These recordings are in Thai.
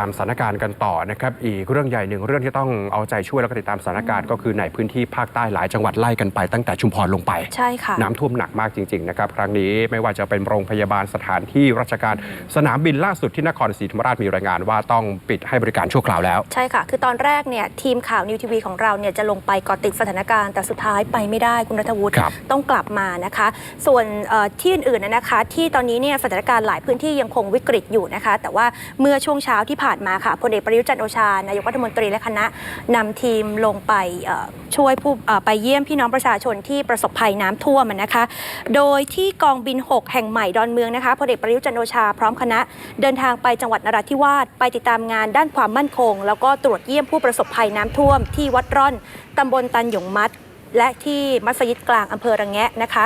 ามสถานการณ์กันต่อนะครับ อีกเรื่องใหญ่หนึ่งเรื่องที่ต้องเอาใจช่วยแล้วก็ติดตามสถานการณ์ก็คือในพื้นที่ภาคใต้หลายจังหวัดไล่กันไปตั้งแต่ชุมพรลงไป ใช่ค่ะ น้ำท่วมหนักมากจริงๆนะครับครั้งนี้ไม่ว่าจะเป็นโรงพยาบาลสถานที่ราชการสนามบินล่าสุดที่นครศรีธรรมราชมีรายงานว่าต้องปิดให้บริการชั่วคราวแล้ว ใช่ค่ะ คือตอนแรกเนี่ยทีมข่าวนิวทีวีของเราเนี่ยจะลงไปเกาะติดสถานการณ์แต่สุดท้ายไปไม่ได้คุณรัฐวุฒิครับ ต้องกลับมานะคะ ส่วนเอ่อที่อื่นๆนะนะคะ ที่ตอนนี้เนี่ยสถานการณ์หลายพื้นที่ยังคงวิกฤตอยู่นะคะ แต่ว่าเมื่อช่วงเช้าที่ผ่านมาค่ะพลเอกประยุจันทร์โอชานายกรัฐมนตรีและคณะนำทีมลงไปช่วยผู้ไปเยี่ยมพี่น้องประชาชนที่ประสบภัยน้ำท่วมนะคะ โดยที่กองบิน 6 แห่งใหม่ดอนเมืองนะคะพลเอกประยุจันทร์โอชาพร้อมคณะเดินทางไปจังหวัดนราธิวาสไปติดตามงานด้านความมั่นคง แล้วก็ตรวจเยี่ยมผู้ประสบภัยน้ำท่วมที่วัดร่อนตำบลตันหยงมัด และที่มัสยิดกลางอำเภอระแงะนะคะ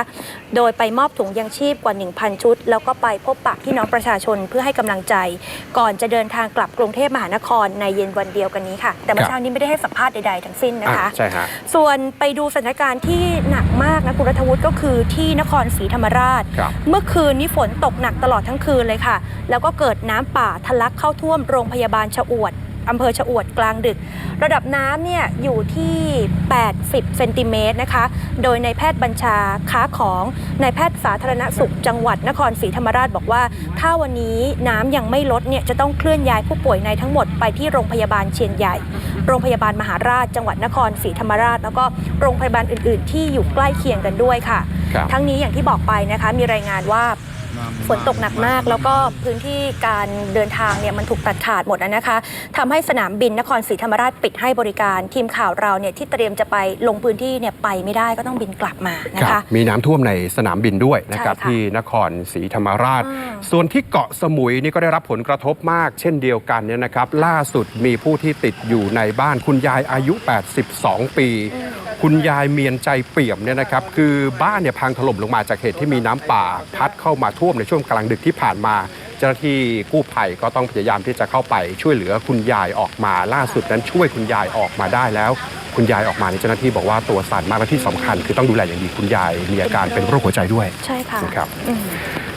โดยไปมอบถุงยังชีพกว่า 1,000 ชุด แล้วก็ไปพบปะพี่น้องประชาชนเพื่อให้กำลังใจ ก่อนจะเดินทางกลับกรุงเทพมหานครในเย็นวันเดียวกันนี้ค่ะ แต่เมื่อครับเช้านี้ไม่ได้ให้สัมภาษณ์ใดๆทั้งสิ้นนะคะอะใช่ฮะส่วนไปดูสถานการณ์ที่หนักมากนะคุณรัฐวุฒิก็คือที่นครศรีธรรมราช ครับ เมื่อคืนนี้ฝนตกหนักตลอดทั้งคืนเลยค่ะ แล้วก็เกิดน้ำป่าทะลักเข้าท่วมโรงพยาบาลชะอวด อำเภอชะอวดกลางดึก ระดับน้ำเนี่ยอยู่ที่ 80 เซนติเมตรนะคะ โดยในายแพทย์บัญชาค้าของนายแพทย์สาธารณสุขจังหวัดนครศรีธรรมราชบอกว่า ถ้าวันนี้น้ำยังไม่ลดเนี่ยจะต้องเคลื่อนย้ายผู้ป่วยในทั้งหมดไปที่โรงพยาบาลเชียนใหญ่ โรงพยาบาลมหาราช จังหวัดนครศรีธรรมราช แล้วก็โรงพยาบาลอื่น ๆ ที่อยู่ใกล้เคียงกันด้วยค่ะครับทั้งนี้อย่างที่บอกไปนะคะมีรายงานว่า ฝนตกหนักมาก แล้วก็พื้นที่การเดินทางเนี่ยมันถูกตัดขาดหมดแล้วนะคะทำให้สนามบินนครศรีธรรมราชปิดให้บริการ ทีมข่าวเราเนี่ยที่เตรียมจะไปลงพื้นที่เนี่ยไปไม่ได้ก็ต้องบินกลับมานะครัคะบมีน้ำท่วมในสนามบินด้วยนะครับใช่ค่ะที่นครศรีธรรมราชอ่าส่วนที่เกาะสมุยนี่ก็ได้รับผลกระทบมาก เช่นเดียวกันเนี่ยนะครับ ล่าสุดมีผู้ที่ติดอยู่ในบ้านคุณยายอายุ 82 ปี คุณยายเมียนใจเปี่ยมเนี่ยนะครับ คือบ้านเนี่ยพังถล่มลงมาจากเหตุที่มีน้ำป่า พัดเข้ามาท่วมในช่วงกลางดึกที่ผ่านมา เจ้าหน้าที่กู้ภัยก็ต้องพยายามที่จะเข้าไปช่วยเหลือคุณยายออกมา ล่าสุดนั้นช่วยคุณยายออกมาได้แล้ว คุณยายออกมาในยเจ้าหน้าที่บอกว่าตัวสั่นมากและที่สำคัญ คือต้องดูแลอย่างดีคุณยายมีอาการเป็นโรคหัวใจด้วยใช่ค่ะนะครับอืม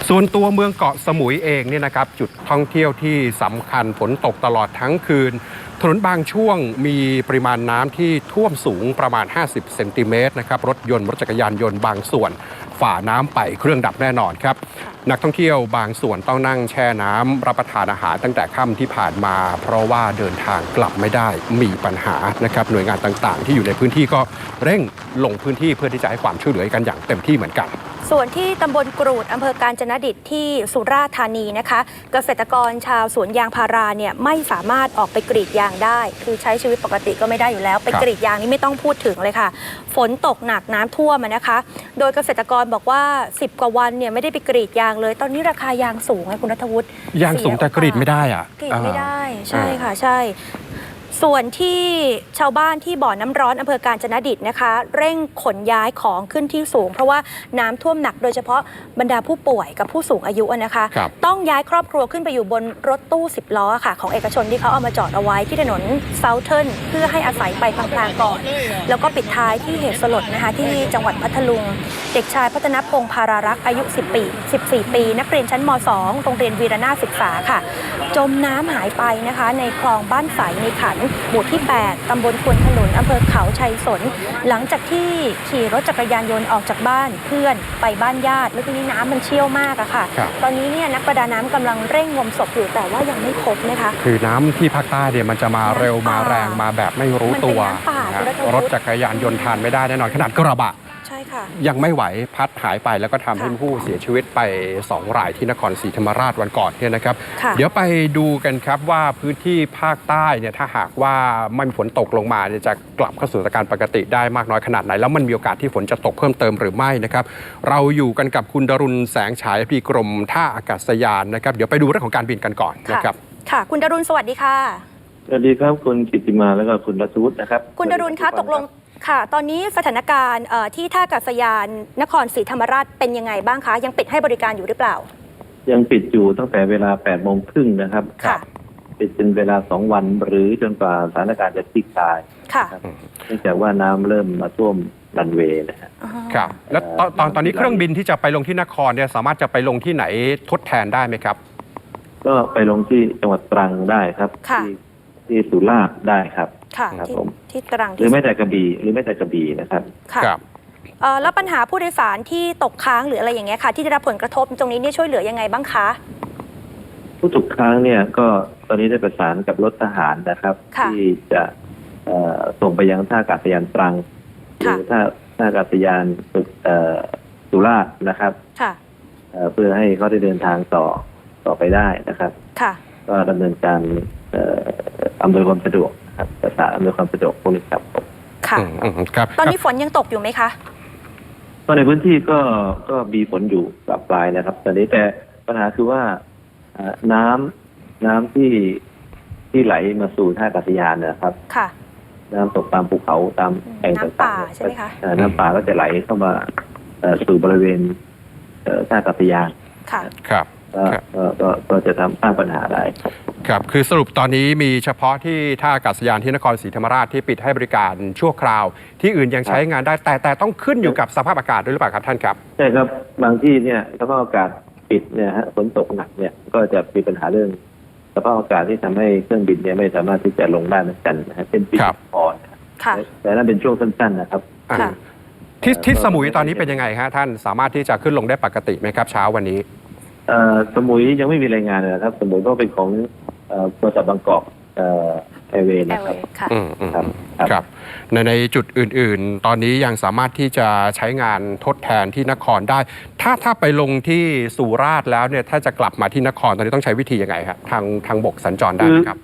ส่วนตัวเมืองเกาะสมุยเองเนี่ยนะครับจุดท่องเที่ยวที่สำคัญฝนตกตลอดทั้งคืน ถนนบางช่วงมีปริมาณน้ำที่ท่วมสูงประมาณ 50 เซนติเมตรนะครับรถยนต์รถจักรยานยนต์บางส่วน ฝ่าน้ำไปเครื่องดับแน่นอนครับ นักท่องเที่ยวบางส่วนต้องนั่งแช่น้ำรับประทานอาหารตั้งแต่ค่ำที่ผ่านมา เพราะว่าเดินทางกลับไม่ได้มีปัญหานะครับหน่วยงานต่างๆ ที่อยู่ในพื้นที่ก็เร่งลงพื้นที่เพื่อที่จะให้ความช่วยเหลือกันอย่างเต็มที่เหมือนกัน ส่วนที่ตำบลกรูดอำเภอการจนดิตที่สุราษฎร์ธานีนะคะ เกษตรกรชาวสวนยางพาราเนี่ยไม่สามารถออกไปกรีดยางได้ คือใช้ชีวิตปกติก็ไม่ได้อยู่แล้ว ไปครับกรีดยางนี่ไม่ต้องพูดถึงเลยค่ะ ฝนตกหนักน้ำท่วมอะนะคะ โดยเกษตรกรบอกว่า 10 กว่าวันเนี่ยไม่ได้ไปกรีดยางเลย ตอนนี้ราคายางสูงไงคุณรัฐวุฒิยางสูงแต่กรีดไม่ได้อะกรีดไม่ได้อ่าใช่ค่ะใช่ ส่วนที่ชาวบ้านที่บ่อน้ำร้อนอำเภอการจนดิตนะคะ เร่งขนย้ายของขึ้นที่สูง เพราะว่าน้ำท่วมหนักโดยเฉพาะบรรดาผู้ป่วยกับผู้สูงอายุอะนะคะครับต้องย้ายครอบครัวขึ้นไปอยู่บนรถตู้ 10 ล้อค่ะ ของเอกชนที่เขาเอามาจอดเอาไว้ที่ถนนเซาเทิร์นเพื่อให้อาศัยไปพลางๆก่อน แล้วก็ปิดท้ายที่เหตุสลดนะคะที่จังหวัดพัทลุง เด็กชายพัฒนพงศ์พารารักษ์อายุ 10 ปี 14 ปี นักเรียนชั้นม 2 โรงเรียนวีรนาถศึกษาค่ะ จมน้ำหายไปนะคะ ในคลองบ้านใสในขันหมู่ที่ 8ตำบลควนขนุนอำเภอเขาชัยสน หลังจากที่ขี่รถจักรยานยนต์ออกจากบ้านเพื่อนไปบ้านญาติแล้วทีนี้น้ำมันเชี่ยวมากอะค่ะครับตอนนี้เนี่ยนักประดาน้ำกำลังเร่งงมศพอยู่แต่ว่ายังไม่พบนะคะ คือน้ำที่ภาคใต้เนี่ยมันจะมาเร็วน้ำป่ามมาแรงมาแบบไม่รู้ตัวมันเป็นน้ำป่านะฮะคุณรัฐวุฒิรถจักรยานยนต์ทานไม่ได้แน่นอนขนาดกระบะ ใช่ค่ะ ยังไม่ไหวพัดหายไปแล้วก็ทำให้ค่ะผู้เสียชีวิตไป 2 รายที่นครศรีธรรมราชวันก่อนเนี่ยนะครับค่ะเดี๋ยวไปดูกันครับว่าพื้นที่ภาคใต้เนี่ยถ้าหากว่าไม่มีฝนตกลงมาเนี่ยจะกลับเข้าสู่สถานการณ์ปกติได้มากน้อยขนาดไหน แล้วมันมีโอกาสที่ฝนจะตกเพิ่มเติมหรือไม่นะครับ เราอยู่กันกับคุณดรุณแสงฉายอภิกรมท่าอากาศยานนะครับ เดี๋ยวไปดูเรื่องของการบินกันก่อนนะครับ ค่ะ คุณดรุณสวัสดีค่ะสวัสดีครับคุณกิตติมาแล้วก็คุณรัศวุฒินะครับ คุณดรุณคะตกลง ค่ะ ตอนนี้สถานการณ์เอ่อที่ท่าอากาศยานนครศรีธรรมราชเป็นยังไงบ้างคะ ยังปิดให้บริการอยู่หรือเปล่า ยังปิดอยู่ตั้งแต่เวลา8โมงครึ่งนะครับค่ะปิดเป็นเวลา2วันหรือจนกว่าสถานการณ์จะคลี่คลายค่ะเนื่องจากว่าน้ำเริ่มมาท่วมรันเวย์นะฮะอ๋อครับแล้วตอนตอนตอนนี้เครื่องบินที่จะไปลงที่นครเนี่ยสามารถจะไปลงที่ไหนทดแทนได้ไหมครับกก็ไปลงที่จังหวัดตรังได้ครับค่ะที่ ที่สุราษฎร์ได้ครับค่ะครับที่ผมที่ตรังหรือไม่แต่กระบี่หรือไม่แต่กระบี่นะครับ ค่ะครับ เอ่อแล้วปัญหาผู้โดยสารที่ตกค้างหรืออะไรอย่างเงี้ยค่ะ ที่ได้รับผลกระทบตรงนี้เนี่ยช่วยเหลือยังไงบ้างคะ ผู้ถูกค้างเนี่ยก็ตอนนี้ได้ประสานกับรถทหารนะครับ ค่ะ ที่จะเอ่อส่งไปยังท่าอากาศยานตรังหค่ะรือท่าท่าอากาศยานเอ่อสุราษฎร์นะครับค่ะ เอ่อเพื่อให้เขาได้เดินทางต่อต่อไปได้นะครับ ค่ะ ก็ดำเนินการเอ่ออำนวยความสะดวกนะครับประสานอำนวยความสะดวกพวกนี้ครับค่ะ อืมอืมครับ ตอนนี้ฝนยังตกอยู่ไหมคะ ก็ในพื้นที่ก็ก็มีฝนอยู่ปรับปลายนะครับ ตอนนี้แต่ปัญหาคือว่าเอ่อน้ำน้ำที่ที่ไหลมาสู่ท่าอากาศยานนะครับ ค่ะ น้ำตกตามภูเขาตามแอ่งน้ำป่าต่างๆใช่ไหมคะ เอ่อน้ำป่าก็จะไหลเข้ามาเอ่อสู่บริเวณเอ่อท่าอากาศยานค่ะ ครับ ก็ครับ ก็ก็ก็จะทำสร้างปัญหาได้ครับ ครับคือสรุปตอนนี้มีเฉพาะที่ท่าอากาศยานที่นครศรีธรรมราชที่ปิดให้บริการชั่วคราว ที่อื่นยังใช้งานได้แต่แต่ต้องขึ้นอยู่กับสภาพอากาศด้วยหรือเปล่าครับท่านครับใช่ครับบางที่เนี่ยสภาพอากาศปิดเนี่ยฮะฝนตกหนักเนี่ยก็จะมีปัญหาเรื่องสภาพอากาศที่ทำให้เครื่องบินเนี่ยไม่สามารถที่จะลงได้เหมือนกันนะฮะเช่นปีครับอ่อนนะฮะค่ะแต่นั่นเป็นช่วงสั้นๆนะครับอ่าค่ะที่ที่เอ่อสมุยตอนนี้เป็นยังไงฮะท่านสามารถที่จะขึ้นลงได้ปกติไหมครับเช้าวันนี้เอ่อสมุยยังไม่มีรายงานเลยนะครับ สมุยก็เป็นของเอ่อ บริษัทบางกอกเอ่อแอร์เวย์แอนะร์คเวรับย์ค่ะ อืมอืมครับ ครับในในจุดอื่นๆ ตอนนี้ยังสามารถที่จะใช้งานทดแทนที่นครได้ ถ้าถ้าไปลงที่สุราษฎร์แล้วเนี่ยถ้าจะกลับมาที่นครตอนนี้ต้องใช้วิธียังไงครับทางทางบกสัญจรได้ไหมครับ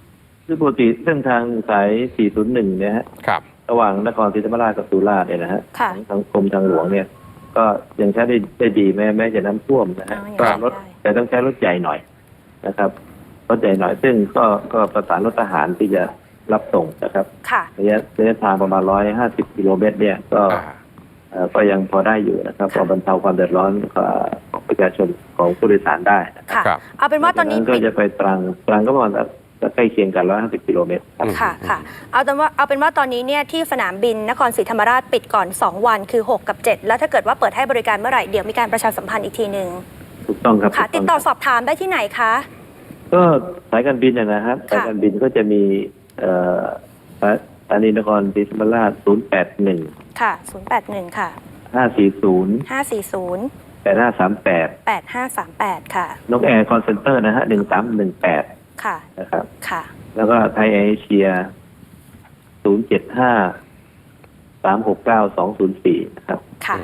คือปกติเส้นทางสาย 401 เนี่ยฮะครับ ระหว่างนครศรีธรรมราชกับสุราษฎร์เนี่ยนะฮะค่ะของทางกรมทางหลวงเนี่ย ก็ยังใช้ได้ได้ดีแม้แม้จะน้ำท่วมนะฮะอ๋อยังก็ใช้รถ ได้ แต่ต้องใช้รถใหญ่หน่อยนะครับ รถใหญ่หน่อยซึ่งก็ก็ประสานรถทหารที่จะรับส่งนะครับค่ะ ระยะระยะทางประมาณ150กิโลเมตรเนี่ยก็อ่า เอ่อก็ยังพอได้อยู่นะครับพอบรรเทาความเดือดร้อนของประชาชนของผู้โดยสารได้นะครับค่ะ ครับ เอาเป็นว่าตอนนี้จากก็ปิด จะไปตรังตรังก็ประมาณสักใกล้เคียงกัน150กิโลเมตรครับ ค่ะ ค่ะ เอาเป็นว่า เอาเป็นว่าตอนนี้เนี่ยที่สนามบินนครศรีธรรมราชปิดก่อน 2 วันคือ 6 กับ 7 แล้วถ้าเกิดว่าเปิดให้บริการเมื่อไหร่ เดี๋ยวมีการประชาสัมพันธ์อีกทีหนึ่งถูกต้องครับค่ะถูติดกต่อครับสอบถามได้ที่ไหนคะ ก็สายการบินนะนะครับค่ะสายการบินก็จะมีเอ่อสถานีนครศรีธรรมราช081ค่ะ081ค่ะ540 540 8538 8538ค่ะนกแอร์คอนเซนเตอร์นะฮะ1318ค่ะนะครับค่ะ แล้วก็ไทยแอร์เอเชีย075 369 204นะครับค่ะ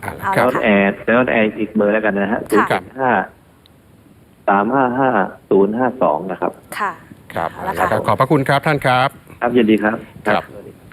เอาละเอาคละรับแล้วแอร์แล้วแอร์อีกเบอร์แล้วกันนะฮะ ค่ะ075 355 052นะครับ ค่ะครับเอาละแล้วค่ะก็ขอบพระคุณครับท่านครับ ครับยินดีครับ ครับ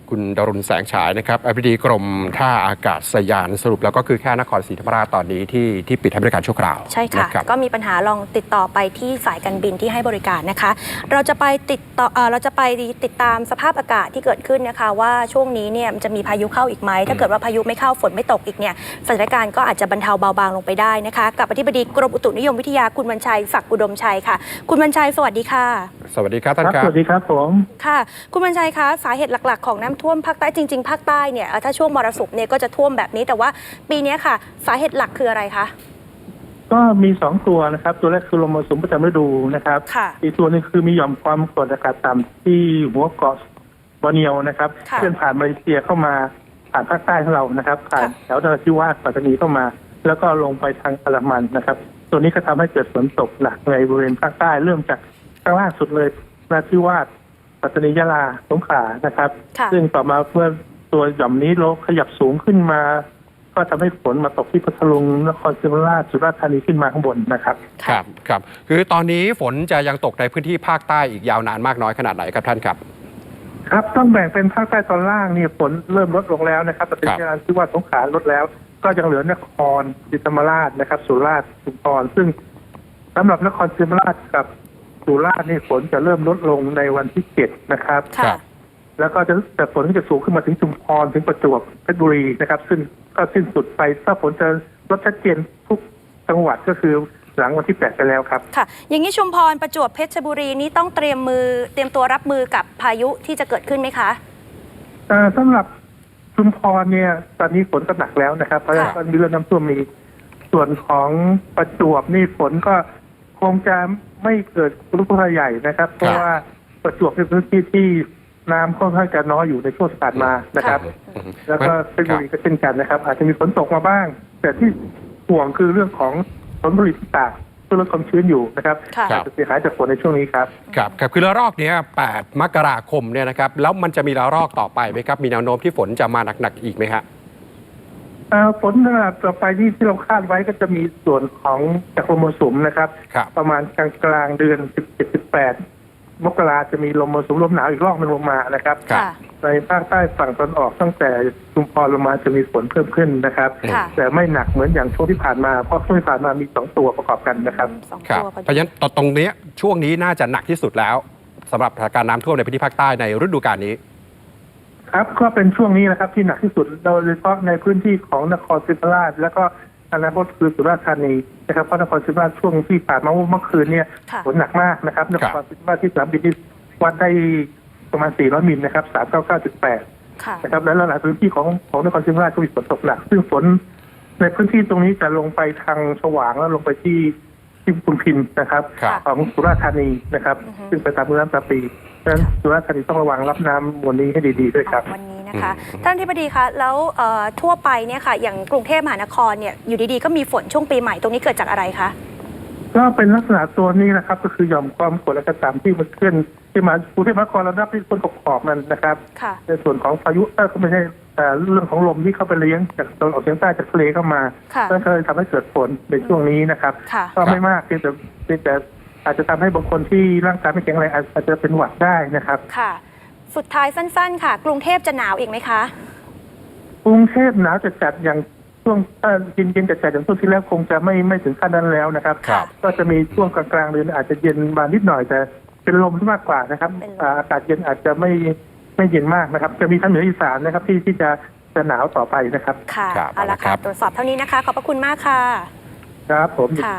คุณดรุณแสงฉายนะครับอธิบดีกรมท่าอากาศยานสรุปแล้วก็คือแค่นครศรีธรรมราชตอนนี้ที่ที่ปิดให้บริการชั่วคราวใช่ค่ะนรับก็มีปัญหาลองติดต่อไปที่สายการบินที่ให้บริการนะคะ เราจะไปติดต่อเอ่อเราจะไปติดตามสภาพอากาศที่เกิดขึ้นนะคะ ว่าช่วงนี้เนี่ยมันจะมีพายุเข้าอีกไหมถ้าเกิดว่าพายุไม่เข้าฝนไม่ตกอีกเนี่ยสถานการณ์ก็อาจจะบรรเทาเบาบางลงไปได้นะคะ กับอธิบดีกรมอุตุนิยมวิทยาคุณวันชัยศักดิ์อุดมชัยค่ะ คุณวันชัยสวัสดีค่ะสวัสดีครับท่านคครัรับบสวัสดีครับผมค่ะ คุณวันชัยคะสาเหตุหลักๆของน้ำท่วมภาคใต้จริงๆภาคใต้เนี่ยเอ่อถ้าช่วงมรสุมเนี่ยก็จะท่วมแบบนี้แต่ว่าปีเนี้ยค่ะ สาเหตุหลักคืออะไรคะก็มีสองตัวนะครับ ตัวแรกคือลมมรสุมประจำฤดูนะครับค่ะอีกตัวหนึงคือมีหย่อมความกดอากาศต่ำที่หัวเกาะบอร์เนียวนะครับค่ะเคลื่อนผ่านมาเลเซียเข้ามาผ่านภาคใต้ของเรานะครับผ่านค่ะแถวนราธิวาสปัตตานีเข้ามา แล้วก็ลงไปทางอัลมันนะครับ ตัวนี้ก็ทำให้เกิดฝนตกหนักในบริเวณภาคใต้เริ่มจาก ข้างล่างสุดเลยนราธิวาสปัตตานียะลาสงขลานะครับ ค่ะซึ่งต่อมาเมื่อตัวหย่อมนี้ลดขยับสูงขึ้นมา ก็ทำให้ฝนมาตกที่พัทลุงนครศรีธรรมราชสุราษฎร์ธานีขึ้นมาข้างบนนะครับ ครับครับ คือตอนนี้ฝนจะยังตกในพื้นที่ภาคใต้อีกยาวนานมากน้อยขนาดไหนครับท่านครับ ครับต้องแบ่งเป็นภาคใต้ตอนล่างนี่ฝนเริ่มลดลงแล้วนะครับปฏิครับกิริยาที่ว่าสงขลาลดแล้ว ก็ยังเหลือนครศรีธรรมราชนะครับ สุราษฎร์ชุมพรซึ่งสำหรับนครศรีธรรมราชกับ สุราษฎร์นี่ฝนจะเริ่มลดลงในวันที่เจ็ดนะครับครัค่ะบแล้วก็จะแต่ฝนก็จะสูงขึ้นมาถึงชุมพรถึงประจวบเพชรบุรีนะครับ ซึ่งก็สิ้นสุดไปถ้าฝนจะลดชัดเจนทุกจังหวัดก็คือหลังวันที่แปดไปแล้วครับ ค่ะ อย่างนี้ชุมพรประจวบเพชรบุรีนี่ต้องเตรียมมือเตรียมตัวรับมือกับพายุที่จะเกิดขึ้นไหมคะ เอ่อสำหรับชุมพรเนี่ย ตอนนี้ฝนก็หนักแล้วนะครับ เพราะฉะนั้นค่ะมีเรื่องน้ำท่วมมีส่วนของประจวบนี่ฝนก็ค งจะไม่เกิดรุกรายใหญ่นะครับ เพราะว่าประจวบเป็นพื้นที่ที่น้ำค่อนข้างจะน้อยอยู่ในช่วงที่ผ่านมานะครับ แล้วก็เพชรบุรีก็เช่นกันนะครับ อาจจะมีฝนตกมาบ้าง แต่ที่ห่วงคือเรื่องของผลผลิตที่ตากเพื่อลดความชื้นอยู่นะครับอาจจะเสียหายจากฝนในช่วงนี้ครับครับครับคือระลอกเนี้ย8มกราคมเนี่ยนะครับ แล้วมันจะมีระลอกต่อไปไหมครับ มีแนวโน้มที่ฝนจะมาหนักๆอีกไหมฮะ เอ่อฝนระดับต่อไปที่ที่เราคาดไว้ก็จะมีส่วนของจากลมมรสุมนะครับ ครับ ประมาณกลางกลางๆเดือน 17 18 มกราจะมีลมมรสุมลมหนาวอีกรอบหนึงลงมานะครับ ครับ ค่ะ ในภาคใต้ฝั่งตะวันออกตั้งแต่ชุมพรลงมาจะมีฝนเพิ่มขึ้นนะครับ ค่ะ แต่ไม่หนักเหมือนอย่างช่วงที่ผ่านมา เพราะช่วงที่ผ่านมามีสองตัวประกอบกันนะครับ สองครับตัวพอเพราะดีฉะนั้นตรงเนี้ยช่วงนี้น่าจะหนักที่สุดแล้วสำหรับสถานการณ์น้ำท่วมในพื้นที่ภาคใต้ในฤดูกาลนี้ ครับก็เป็นช่วงนี้นะครับที่หนักที่สุดโดยเฉพาะในพื้นที่ของนครศรีธรรมราช แล้วก็อนาคตคือสุราษฎร์ธานีนะครับเพราะนครศรีธรรมราชช่วงที่ผ่านมาเมื่อคืนเนี่ยค่ะฝนหนักมากนะครับนครัคบรศรีธรรมราชที่สนามบินที่วัดได้ประมาณ 400มิลนะครับ 399.8ค่ะนะครับและหลายพื้นที่ของของนครศรีธรรมราชก็มีฝนตกหนัก ซึ่งฝนในพื้นที่ตรงนี้จะลงไปทางสว่างแล้วลงไปที่ที่คุณพิมพ์นะครับครับ ของสุราษฎร์ธานีนะครับอือฮึซึ่งไปตามมือน้ำตาปี ดังนั้นสุราษฎร์ธานีต้องระวังรับน้ำมวลนี้ให้ดีๆด้วยครับ วันนี้นะคะ อืม ท่านที่บดีคะแล้วเอ่อทั่วไปเนี่ยค่ะ อย่างกรุงเทพมหานครเนี่ยอยู่ดีๆก็มีฝนช่วงปีใหม่ตรงนี้เกิดจากอะไรคะก็เป็นลักษณะตัวนี้นะครับ ก็คือหย่อมความกดอากาศต่ำที่มันเคลื่อนที่มากรุงเทพมหานครเรานับที่ต้นขอบๆนั้นนะครับ ค่ะ ในส่วนของพายุเอ้ยก็ไม่ใช่แต่เรื่องของลมที่เข้าไปเลี้ยงจากตะวันออกเฉียงใต้จากทะเลเข้ามาค่ะ ก็เลยทำให้เกิดฝนในช่วงนี้นะครับ ค่ะ ก็ไม่มากเพียงแต่เพียงแต่ อาจจะทำให้บางคนที่ร่างกายไม่แข็งแรงอาจอาจจะเป็นหวัดได้นะครับ ค่ะ สุดท้ายสั้น ๆ ค่ะ กรุงเทพจะหนาวอีกไหมคะ กรุงเทพหนาวจะจัดอย่างช่วงถ้าเย็นๆจะจัดอย่างช่วงที่แล้วคงจะไม่ไม่ถึงขั้นนั้นแล้วนะครับครับ ก็จะมีช่วงกลางๆเดือนอาจจะเย็นมานิดหน่อยแต่เป็นลมที่มากกว่านะครับเป็นลมอ่าอากาศเย็นอาจจะไม่ไม่เย็นมากนะครับ จะมีทั้งเหนืออีสานนะครับ ที่ที่จะจะหนาวต่อไปนะครับ ค่ะครับเอาละเอาละครัค่ะบตรวจสอบเท่านี้นะคะ ขอบพระคุณมากค่ะ ครับผมค่ะ